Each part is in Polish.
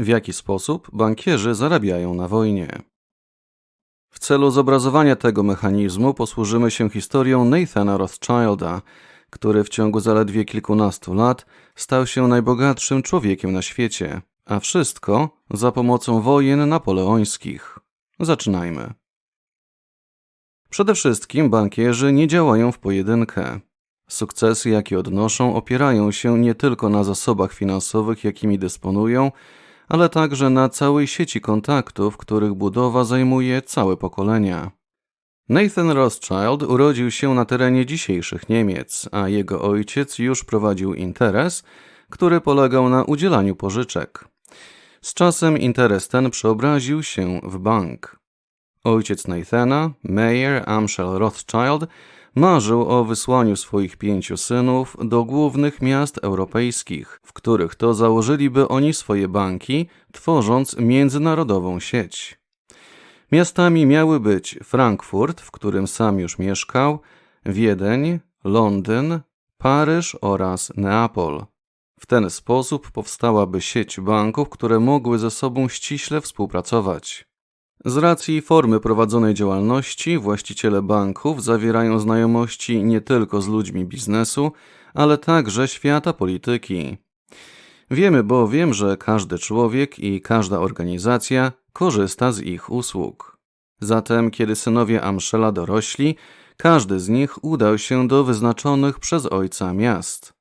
W jaki sposób bankierzy zarabiają na wojnie? W celu zobrazowania tego mechanizmu posłużymy się historią Nathana Rothschilda, który w ciągu zaledwie kilkunastu lat stał się najbogatszym człowiekiem na świecie, a wszystko za pomocą wojen napoleońskich. Zaczynajmy. Przede wszystkim bankierzy nie działają w pojedynkę. Sukcesy, jakie odnoszą, opierają się nie tylko na zasobach finansowych, jakimi dysponują, ale także na całej sieci kontaktów, których budowa zajmuje całe pokolenia. Nathan Rothschild urodził się na terenie dzisiejszych Niemiec, a jego ojciec już prowadził interes, który polegał na udzielaniu pożyczek. Z czasem interes ten przeobraził się w bank. Ojciec Nathana, Mayer Amschel Rothschild, marzył o wysłaniu swoich pięciu synów do głównych miast europejskich, w których to założyliby oni swoje banki, tworząc międzynarodową sieć. Miastami miały być Frankfurt, w którym sam już mieszkał, Wiedeń, Londyn, Paryż oraz Neapol. W ten sposób powstałaby sieć banków, które mogły ze sobą ściśle współpracować. Z racji formy prowadzonej działalności, właściciele banków zawierają znajomości nie tylko z ludźmi biznesu, ale także świata polityki. Wiemy bowiem, że każdy człowiek i każda organizacja korzysta z ich usług. Zatem, kiedy synowie Amszela dorośli, każdy z nich udał się do wyznaczonych przez ojca miast.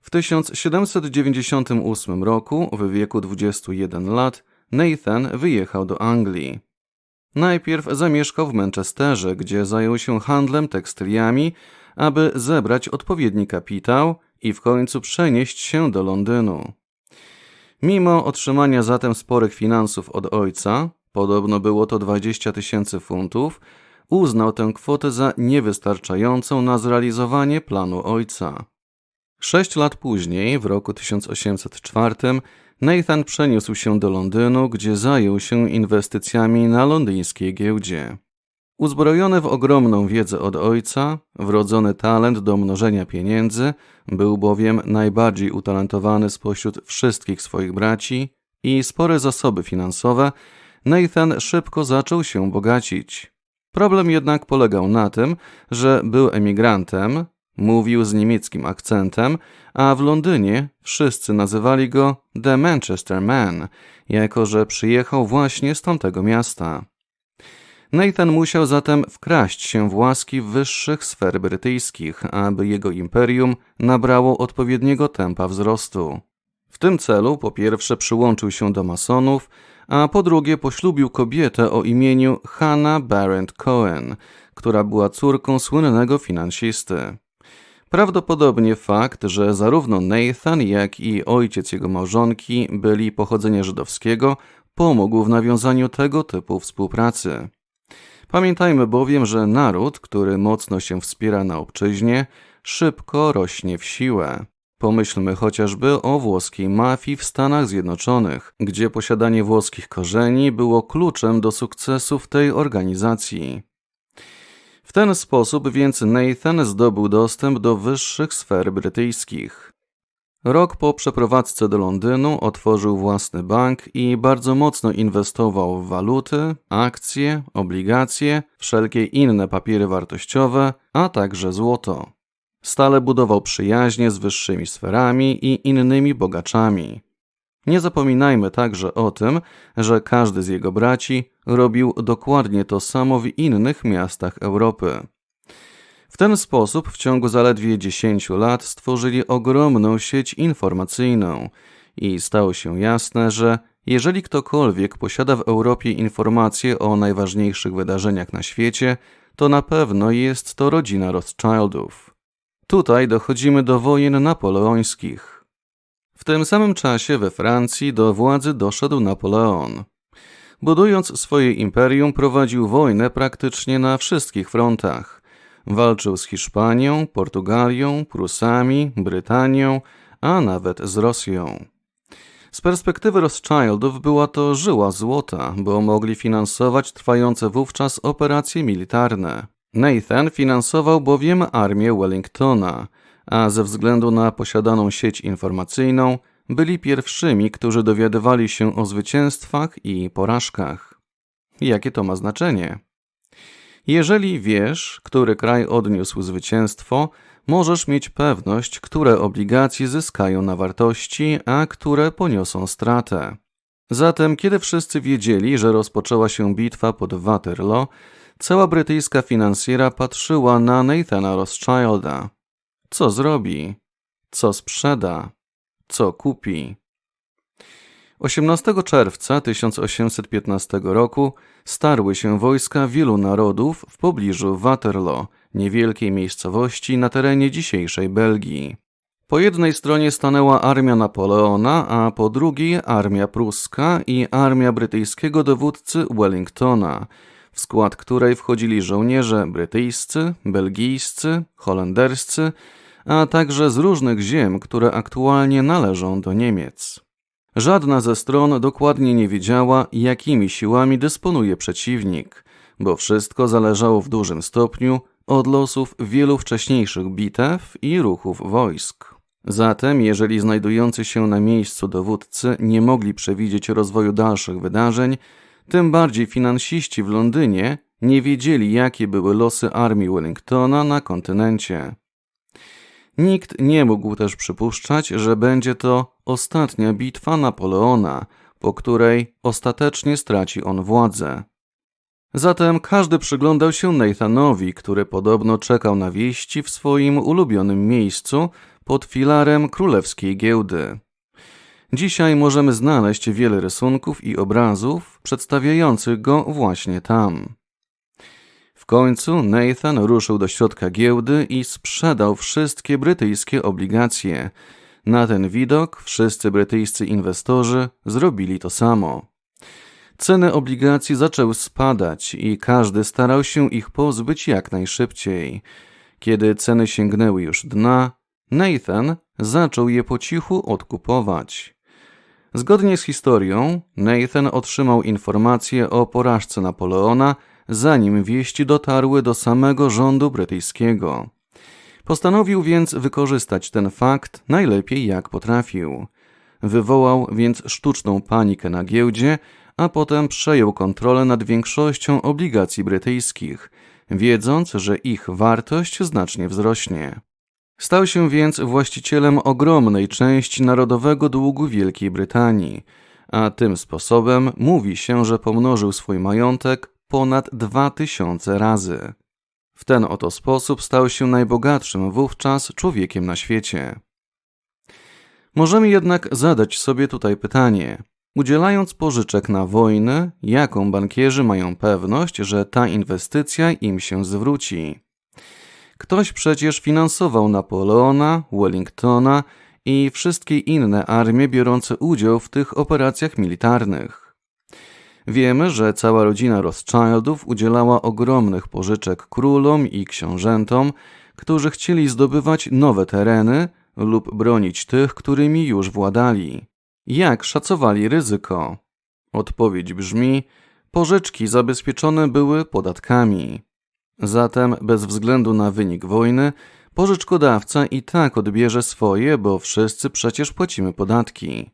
W 1798 roku, w wieku 21 lat, Nathan wyjechał do Anglii. Najpierw zamieszkał w Manchesterze, gdzie zajął się handlem tekstyliami, aby zebrać odpowiedni kapitał i w końcu przenieść się do Londynu. Mimo otrzymania zatem sporych finansów od ojca, podobno było to 20 tysięcy funtów, uznał tę kwotę za niewystarczającą na zrealizowanie planu ojca. Sześć lat później, w roku 1804, Nathan przeniósł się do Londynu, gdzie zajął się inwestycjami na londyńskiej giełdzie. Uzbrojony w ogromną wiedzę od ojca, wrodzony talent do mnożenia pieniędzy, był bowiem najbardziej utalentowany spośród wszystkich swoich braci i spore zasoby finansowe, Nathan szybko zaczął się bogacić. Problem jednak polegał na tym, że był emigrantem, mówił z niemieckim akcentem, a w Londynie wszyscy nazywali go The Manchester Man, jako że przyjechał właśnie z tamtego miasta. Nathan musiał zatem wkraść się w łaski wyższych sfer brytyjskich, aby jego imperium nabrało odpowiedniego tempa wzrostu. W tym celu po pierwsze przyłączył się do masonów, a po drugie poślubił kobietę o imieniu Hannah Barrett Cohen, która była córką słynnego finansisty. Prawdopodobnie fakt, że zarówno Nathan, jak i ojciec jego małżonki byli pochodzenia żydowskiego, pomógł w nawiązaniu tego typu współpracy. Pamiętajmy bowiem, że naród, który mocno się wspiera na obczyźnie, szybko rośnie w siłę. Pomyślmy chociażby o włoskiej mafii w Stanach Zjednoczonych, gdzie posiadanie włoskich korzeni było kluczem do sukcesu w tej organizacji. W ten sposób więc Nathan zdobył dostęp do wyższych sfer brytyjskich. Rok po przeprowadzce do Londynu otworzył własny bank i bardzo mocno inwestował w waluty, akcje, obligacje, wszelkie inne papiery wartościowe, a także złoto. Stale budował przyjaźnie z wyższymi sferami i innymi bogaczami. Nie zapominajmy także o tym, że każdy z jego braci robił dokładnie to samo w innych miastach Europy. W ten sposób w ciągu zaledwie 10 lat stworzyli ogromną sieć informacyjną i stało się jasne, że jeżeli ktokolwiek posiada w Europie informacje o najważniejszych wydarzeniach na świecie, to na pewno jest to rodzina Rothschildów. Tutaj dochodzimy do wojen napoleońskich. W tym samym czasie we Francji do władzy doszedł Napoleon. Budując swoje imperium, prowadził wojnę praktycznie na wszystkich frontach. Walczył z Hiszpanią, Portugalią, Prusami, Brytanią, a nawet z Rosją. Z perspektywy Rothschildów była to żyła złota, bo mogli finansować trwające wówczas operacje militarne. Nathan finansował bowiem armię Wellingtona, a ze względu na posiadaną sieć informacyjną byli pierwszymi, którzy dowiadywali się o zwycięstwach i porażkach. Jakie to ma znaczenie? Jeżeli wiesz, który kraj odniósł zwycięstwo, możesz mieć pewność, które obligacje zyskają na wartości, a które poniosą stratę. Zatem, kiedy wszyscy wiedzieli, że rozpoczęła się bitwa pod Waterloo, cała brytyjska finansjera patrzyła na Nathana Rothschilda. Co zrobi? Co sprzeda? Co kupi? 18 czerwca 1815 roku starły się wojska wielu narodów w pobliżu Waterloo, niewielkiej miejscowości na terenie dzisiejszej Belgii. Po jednej stronie stanęła armia Napoleona, a po drugiej armia pruska i armia brytyjskiego dowódcy Wellingtona, w skład której wchodzili żołnierze brytyjscy, belgijscy, holenderscy, a także z różnych ziem, które aktualnie należą do Niemiec. Żadna ze stron dokładnie nie wiedziała, jakimi siłami dysponuje przeciwnik, bo wszystko zależało w dużym stopniu od losów wielu wcześniejszych bitew i ruchów wojsk. Zatem, jeżeli znajdujący się na miejscu dowódcy nie mogli przewidzieć rozwoju dalszych wydarzeń, tym bardziej finansiści w Londynie nie wiedzieli, jakie były losy armii Wellingtona na kontynencie. Nikt nie mógł też przypuszczać, że będzie to ostatnia bitwa Napoleona, po której ostatecznie straci on władzę. Zatem każdy przyglądał się Nathanowi, który podobno czekał na wieści w swoim ulubionym miejscu pod filarem królewskiej giełdy. Dzisiaj możemy znaleźć wiele rysunków i obrazów przedstawiających go właśnie tam. W końcu Nathan ruszył do środka giełdy i sprzedał wszystkie brytyjskie obligacje. Na ten widok wszyscy brytyjscy inwestorzy zrobili to samo. Ceny obligacji zaczęły spadać i każdy starał się ich pozbyć jak najszybciej. Kiedy ceny sięgnęły już dna, Nathan zaczął je po cichu odkupować. Zgodnie z historią, Nathan otrzymał informację o porażce Napoleona, zanim wieści dotarły do samego rządu brytyjskiego. Postanowił więc wykorzystać ten fakt najlepiej jak potrafił. Wywołał więc sztuczną panikę na giełdzie, a potem przejął kontrolę nad większością obligacji brytyjskich, wiedząc, że ich wartość znacznie wzrośnie. Stał się więc właścicielem ogromnej części narodowego długu Wielkiej Brytanii, a tym sposobem mówi się, że pomnożył swój majątek ponad dwa tysiące razy. W ten oto sposób stał się najbogatszym wówczas człowiekiem na świecie. Możemy jednak zadać sobie tutaj pytanie: udzielając pożyczek na wojnę, jaką bankierzy mają pewność, że ta inwestycja im się zwróci? Ktoś przecież finansował Napoleona, Wellingtona i wszystkie inne armie biorące udział w tych operacjach militarnych. Wiemy, że cała rodzina Rothschildów udzielała ogromnych pożyczek królom i książętom, którzy chcieli zdobywać nowe tereny lub bronić tych, którymi już władali. Jak szacowali ryzyko? Odpowiedź brzmi: pożyczki zabezpieczone były podatkami. Zatem, bez względu na wynik wojny, pożyczkodawca i tak odbierze swoje, bo wszyscy przecież płacimy podatki.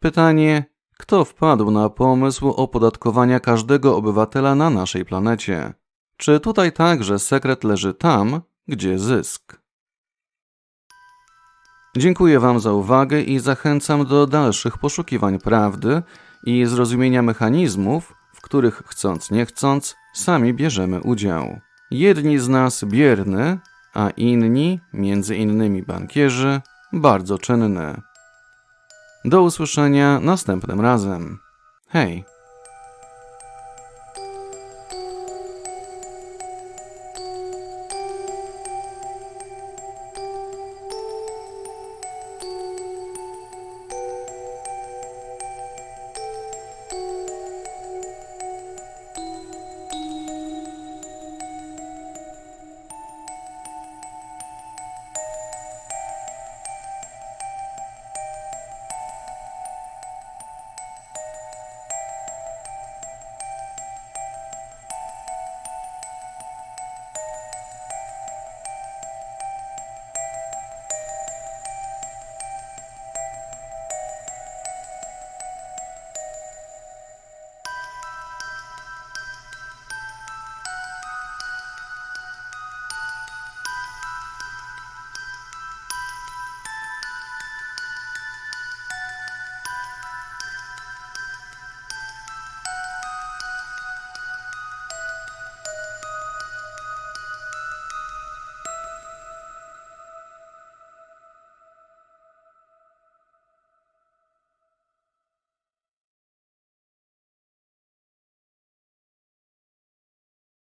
Pytanie: kto wpadł na pomysł opodatkowania każdego obywatela na naszej planecie? Czy tutaj także sekret leży tam, gdzie zysk? Dziękuję Wam za uwagę i zachęcam do dalszych poszukiwań prawdy i zrozumienia mechanizmów, w których chcąc nie chcąc, sami bierzemy udział. Jedni z nas bierny, a inni, między innymi bankierzy, bardzo czynny. Do usłyszenia następnym razem. Hej!